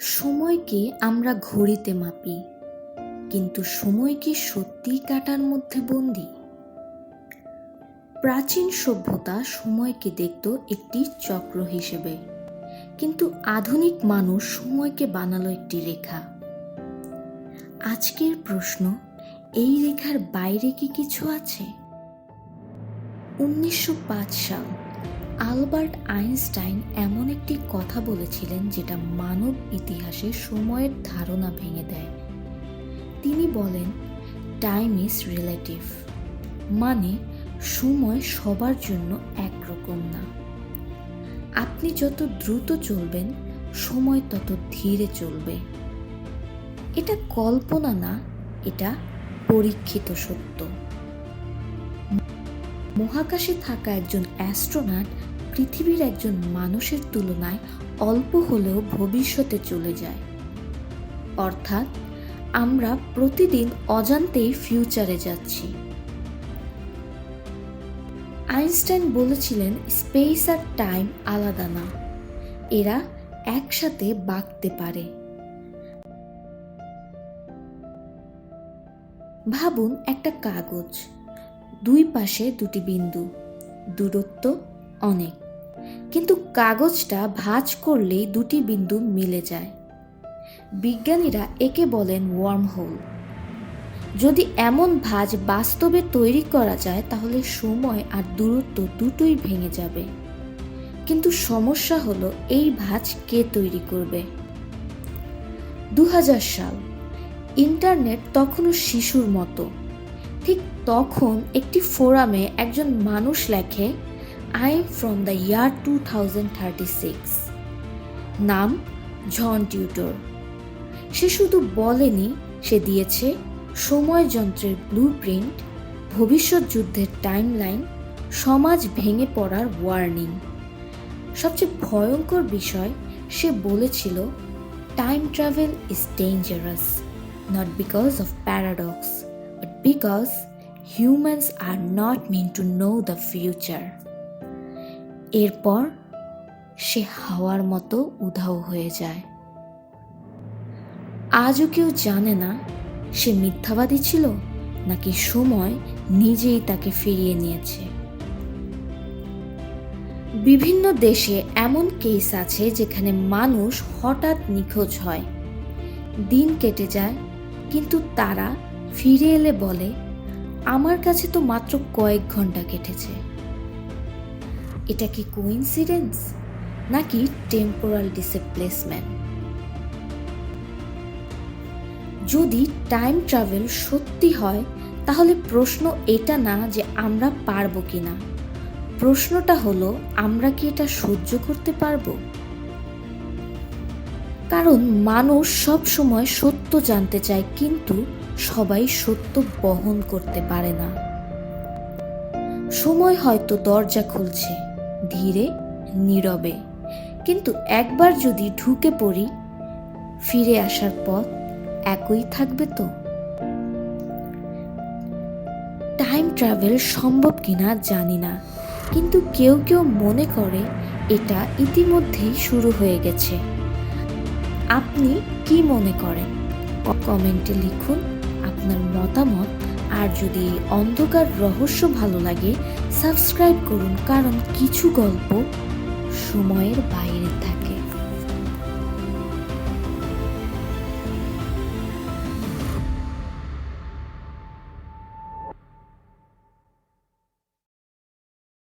সময়কে আমরা ঘড়িতে মাপি। কিন্তু সময় কি সত্যিই কাটার মধ্যে বন্দি? প্রাচীন সভ্যতা সময়কে দেখত একটি চক্র হিসেবে। কিন্তু আধুনিক মানুষ সময়কে বানালো একটি রেখা। আজকের প্রশ্ন, এই রেখার বাইরে কি কিছু আছে? উনিশশো পাঁচ সাল। আলবার্ট আইনস্টাইন এমন একটি কথা বলেছিলেন যেটা মানব ইতিহাসে সময়ের ধারণা ভেঙে দেয়। তিনি বলেন টাইম ইজ রিলেটিভ মানে সময় সবার জন্য একরকম না। আপনি যত দ্রুত চলবেন, সময় তত ধীরে চলবে। এটা কল্পনা না, এটা পরীক্ষিত সত্য। মহাকাশে থাকা একজন অ্যাস্ট্রোনাট পৃথিবীর একজন মানুষের তুলনায় অল্প হলেও ভবিষ্যতে চলে যায়। অর্থাৎ, আমরা প্রতিদিন অজান্তেই ফিউচারে যাচ্ছি। আইনস্টাইন বলেছিলেন, স্পেস আর টাইম আলাদা না। এরা একসাথে বাঁকতে পারে। ভাবুন একটা কাগজ। দুই পাশে দুটি বিন্দু, দূরত্ব অনেক। কিন্তু কাগজটা ভাঁজ করলেই দুটি বিন্দু মিলে যায়। বিজ্ঞানীরা একে বলেন ওয়ার্ম হোল যদি এমন ভাঁজ বাস্তবে তৈরি করা যায়, তাহলে সময় আর দূরত্ব দুটোই ভেঙে যাবে। কিন্তু সমস্যা হলো, এই ভাঁজ কে তৈরি করবে? দু হাজার সাল। ইন্টারনেট তখনও শিশুর মতো। ঠিক তখন একটি ফোরামে একজন মানুষ লেখে I from the year two thousand thirty six. নাম জন টিউটর। সে শুধু বলেনি, সে দিয়েছে সময় যন্ত্রের ব্লু প্রিন্ট ভবিষ্যৎ যুদ্ধের টাইমলাইন সমাজ ভেঙে পড়ার ওয়ার্নিং সবচেয়ে ভয়ঙ্কর বিষয়, সে বলেছিল time travel is dangerous not because of paradox but because humans are not meant to know the future. এরপর সে হাওয়ার মতো উধাও হয়ে যায়। আজও কেউ জানে না সে মিথ্যাবাদী ছিল নাকি সময় নিজেই তাকে ফিরিয়ে নিয়েছে। বিভিন্ন দেশে এমন কেস আছে যেখানে মানুষ হঠাৎ নিখোঁজ হয়। দিন কেটে যায়, কিন্তু তারা ফিরে এলে বলে, আমার কাছে তো মাত্র কয়েক ঘণ্টা কেটেছে। এটা কি কোইন্সিডেন্স নাকি টেম্পোরাল ডিসপ্লেসমেন্ট যদি টাইম ট্রাভেল সত্যি হয়, তাহলে প্রশ্ন এটা না যে আমরা পারব কিনা। প্রশ্নটা হলো, আমরা কি এটা সহ্য করতে পারব? কারণ মানুষ সব সময় সত্য জানতে চায়, কিন্তু সবাই সত্য বহন করতে পারে না। সময় হয়তো দরজা খুলছে। ধীরে, নীরবে। কিন্তু একবার যদি ঢুকে পড়ি, ফিরে আসার পথ একই থাকবে তো? টাইম ট্রাভেল সম্ভব কিনা জানি না। কিন্তু কেউ কেউ মনে করে এটা ইতিমধ্যেই শুরু হয়ে গেছে। আপনি কি মনে করেন? কমেন্টে লিখুন আপনার মতামত। আর যদি অন্ধকার রহস্য ভালো লাগে সাবস্ক্রাইব করুন কারণ কিছু গল্প সময়ের বাইরে থাকে।